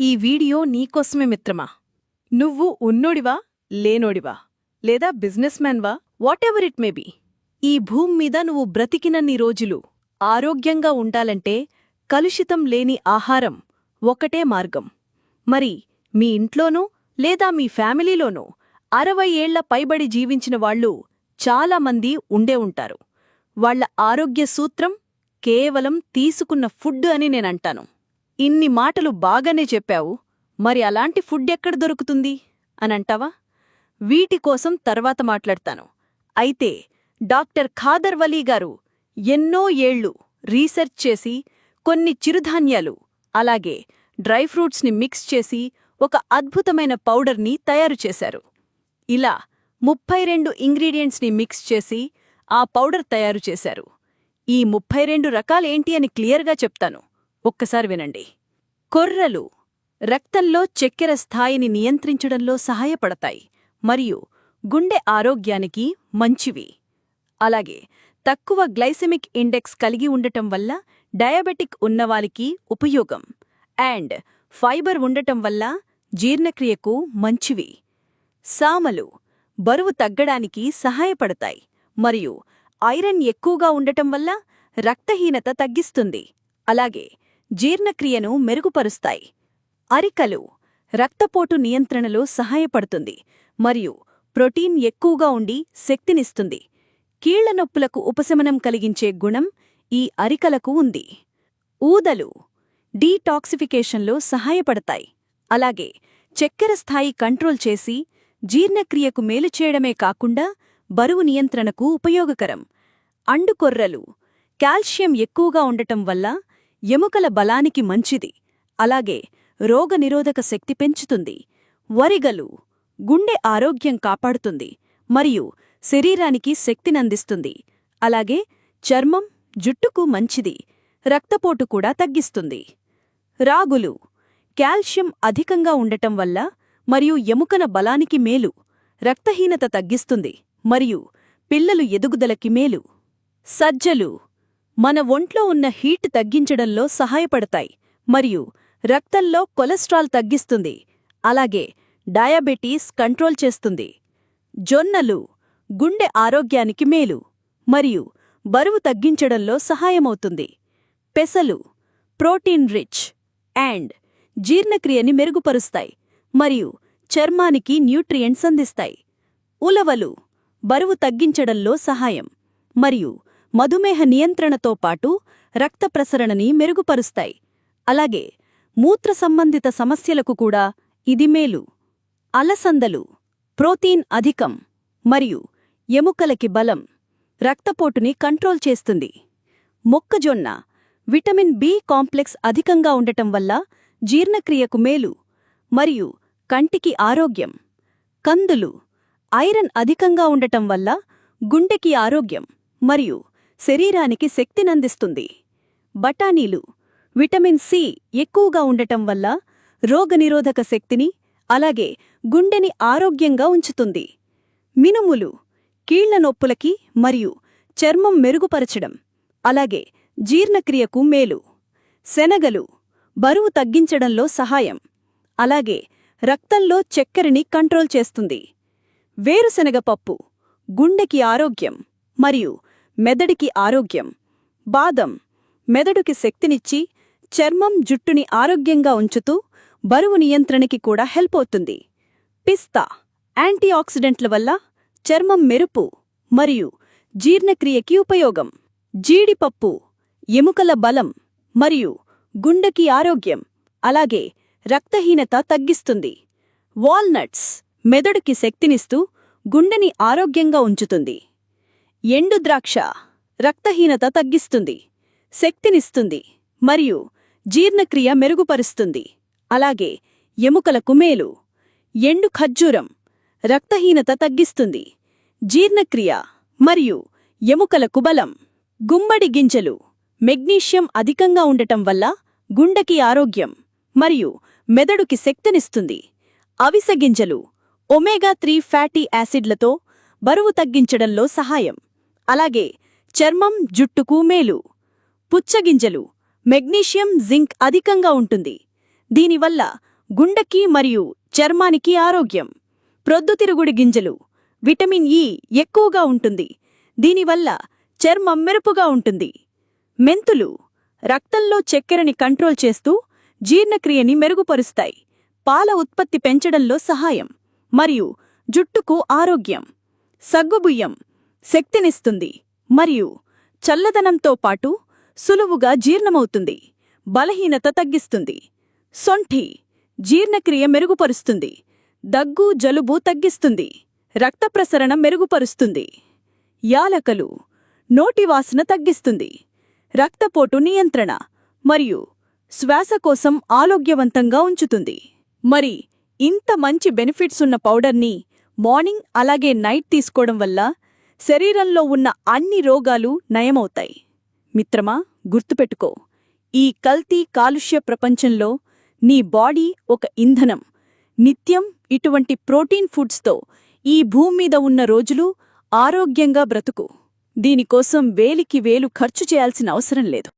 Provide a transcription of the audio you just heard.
ఈ వీడియో నీకోసమే మిత్రమా? నువ్వు ఉన్నోడివా లేనోడివా? లేదా business మ్యాన్వా? Whatever it may be. ఈ భూమి మీద నువ్వు బ్రతికినన్ని రోజులు ఆరోగ్యంగా ఉండాలంటే కలుషితం లేని ఆహారం ఒకటే మార్గం. మరి మీ ఇంట్లోనూ లేదా మీ ఫ్యామిలీలోనూ అరవై ఏళ్ళ పైబడి జీవించిన వాళ్ళు చాలామంది ఉండే ఉంటారు. వాళ్ళ ఆరోగ్య సూత్రం కేవలం తీసుకున్న ఫుడ్ అని నేనంటాను. ఇన్ని మాటలు బాగానే చెప్పావు. మరి అలాంటి ఫుడ్ ఎక్కడ దొరుకుతుంది? అనంటావా? వీటి కోసం తర్వాత మాట్లాడతాను. అయితే డాక్టర్ ఖాదర్ వలీ గారు ఎన్నో ఏళ్ళు రీసెర్చ్ చేసి కొన్ని చిరుధాన్యాలు అలాగే డ్రై ఫ్రూట్స్ని మిక్స్ చేసి ఒక అద్భుతమైన పౌడర్ని తయారు చేశారు. ఇలా ముప్పై రెండు ఇంగ్రీడియంట్స్ని మిక్స్ చేసి ఆ పౌడర్ తయారు చేశారు. ఈ ముప్పై రెండు రకాలేంటి అని క్లియర్గా చెప్తాను. ఒక్కసారి వినండి. కొర్రలు రక్తంలో చక్కెర స్థాయిని నియంత్రించడంలో సహాయపడతాయి మరియు గుండె ఆరోగ్యానికి మంచివి. అలాగే తక్కువ గ్లైసెమిక్ ఇండెక్స్ కలిగి ఉండటం వల్ల డయాబెటిక్ ఉన్నవారికి ఉపయోగం. అండ్ ఫైబర్ ఉండటం వల్ల జీర్ణక్రియకు మంచివి. సామలు బరువు తగ్గడానికి సహాయపడతాయి మరియు ఐరన్ ఎక్కువగా ఉండటం వల్ల రక్తహీనత తగ్గిస్తుంది. అలాగే జీర్ణక్రియను మెరుగుపరుస్తాయి. అరికలు రక్తపోటు నియంత్రణలో సహాయపడుతుంది మరియు ప్రోటీన్ ఎక్కువగా ఉండి శక్తినిస్తుంది. కీళ్ళ నొప్పులకు ఉపశమనం కలిగించే గుణం ఈ అరికలకు ఉంది. ఊదలు డీటాక్సిఫికేషన్లో సహాయపడతాయి. అలాగే చక్కెర స్థాయి కంట్రోల్ చేసి జీర్ణక్రియకు మేలు చేయడమే కాకుండా బరువు నియంత్రణకు ఉపయోగకరం. అండుకొర్రలు కాల్షియం ఎక్కువగా ఉండటం వల్ల ఎముకల బలానికి మంచిది. అలాగే రోగనిరోధక శక్తి పెంచుతుంది. వరిగలు గుండె ఆరోగ్యం కాపాడుతుంది. మరియు శరీరానికి శక్తినందిస్తుంది. అలాగే చర్మం జుట్టుకు మంచిది. రక్తపోటు కూడా తగ్గిస్తుంది. రాగులు కాల్షియం అధికంగా ఉండటం వల్ల మరియు ఎముకన బలానికి మేలు. రక్తహీనత తగ్గిస్తుంది. మరియు పిల్లలు ఎదుగుదలకి మేలు. సజ్జలు మన ఒంట్లో ఉన్న హీట్ తగ్గించడంలో సహాయపడతాయి మరియు రక్తంలో కొలెస్ట్రాల్ తగ్గిస్తుంది అలాగే డయాబెటీస్ కంట్రోల్ చేస్తుంది. జొన్నలు గుండె ఆరోగ్యానికి మేలు మరియు బరువు తగ్గించడంలో సహాయమవుతుంది. పెసలు ప్రోటీన్ రిచ్ అండ్ జీర్ణక్రియని మెరుగుపరుస్తాయి మరియు చర్మానికి న్యూట్రియంట్స్ అందిస్తాయి. ఉలవలు బరువు తగ్గించడంలో సహాయం మరియు మధుమేహ నియంత్రణతో పాటు రక్త ప్రసరణని మెరుగుపరుస్తాయి. అలాగే మూత్ర సంబంధిత సమస్యలకు కూడా ఇది మేలు. అలసందలు ప్రోటీన్ అధికం మరియు ఎముకలకి బలం రక్తపోటుని కంట్రోల్ చేస్తుంది. మొక్కజొన్న విటమిన్ బి కాంప్లెక్స్ అధికంగా ఉండటం వల్ల జీర్ణక్రియకు మేలు మరియు కంటికి ఆరోగ్యం. కందులు ఐరన్ అధికంగా ఉండటం వల్ల గుండెకి ఆరోగ్యం మరియు శరీరానికి శక్తినందిస్తుంది. బఠానీలు విటమిన్ సి ఎక్కువగా ఉండటం వల్ల రోగనిరోధక శక్తిని అలాగే గుండెని ఆరోగ్యంగా ఉంచుతుంది. మినుములు కీళ్ళ నొప్పులకి మరియు చర్మం మెరుగుపరచడం అలాగే జీర్ణక్రియకు మేలు. శనగలు బరువు తగ్గించడంలో సహాయం అలాగే రక్తంలో చక్కెరని కంట్రోల్ చేస్తుంది. వేరుశనగ పప్పు గుండెకి ఆరోగ్యం మరియు మెదడికి ఆరోగ్యం. బాదం. మెదడుకి శక్తినిచ్చి చర్మం జుట్టుని ఆరోగ్యంగా ఉంచుతూ బరువు నియంత్రణకి కూడా హెల్ప్ అవుతుంది. పిస్తా. యాంటీఆక్సిడెంట్ల వల్ల చర్మం మెరుపు మరియు జీర్ణక్రియకి ఉపయోగం. జీడిపప్పు ఎముకల బలం మరియు గుండెకి ఆరోగ్యం అలాగే రక్తహీనత తగ్గిస్తుంది. వాల్నట్స్. మెదడుకి శక్తినిస్తూ గుండెని ఆరోగ్యంగా ఉంచుతుంది. ఎండు ద్రాక్ష రక్తహీనత తగ్గిస్తుంది శక్తినిస్తుంది మరియు జీర్ణక్రియ మెరుగుపరుస్తుంది. అలాగే ఎముకలకు మేలు. ఎండు ఖజ్జూరం రక్తహీనత తగ్గిస్తుంది జీర్ణక్రియ మరియు ఎముకలకు బలం గుమ్మడి గింజలు మెగ్నీషియం అధికంగా ఉండటం వల్ల గుండెకి ఆరోగ్యం మరియు మెదడుకి శక్తినిస్తుంది. అవిస గింజలు ఒమేగా త్రీ ఫ్యాటీ యాసిడ్లతో బరువు తగ్గించడంలో సహాయం. అలాగే చర్మం జుట్టుకు మేలు. పుచ్చగింజలు మెగ్నీషియం జింక్ అధికంగా ఉంటుంది. దీనివల్ల గుండెకి మరియు చర్మానికి ఆరోగ్యం. ప్రొద్దుతిరుగుడు గింజలు విటమిన్ ఇ ఎక్కువగా ఉంటుంది. దీనివల్ల చర్మం మెరుపుగా ఉంటుంది. మెంతులు రక్తంలో చక్కెరని కంట్రోల్ చేస్తూ జీర్ణక్రియని మెరుగుపరుస్తాయి. పాల ఉత్పత్తి పెంచడంలో సహాయం. మరియు జుట్టుకు ఆరోగ్యం. సగ్గుబుయ్యం శక్తినిస్తుంది. మరియు చల్లదనంతో పాటు సులువుగా జీర్ణమవుతుంది. బలహీనత తగ్గిస్తుంది. సొంఠి జీర్ణక్రియ మెరుగుపరుస్తుంది. దగ్గు జలుబు తగ్గిస్తుంది. రక్త ప్రసరణ మెరుగుపరుస్తుంది. యాలకలు నోటి వాసన తగ్గిస్తుంది. రక్తపోటు నియంత్రణ మరియు శ్వాసకోశం ఆరోగ్యవంతంగా ఉంచుతుంది. మరి ఇంత మంచి బెనిఫిట్స్ ఉన్న పౌడర్ని మార్నింగ్ అలాగే నైట్ తీసుకోవడం వల్ల శరీరంలో ఉన్న అన్ని రోగాలు నయమవుతాయి. మిత్రమా గుర్తుపెట్టుకో ఈ కల్తీ కాలుష్య ప్రపంచంలో నీ బాడీ ఒక ఇంధనం. నిత్యం ఇటువంటి ప్రోటీన్ ఫుడ్స్తో ఈ భూమి మీద ఉన్న రోజులు ఆరోగ్యంగా బ్రతుకు. దీనికోసం వేలికి వేలు ఖర్చు చేయాల్సిన అవసరం లేదు.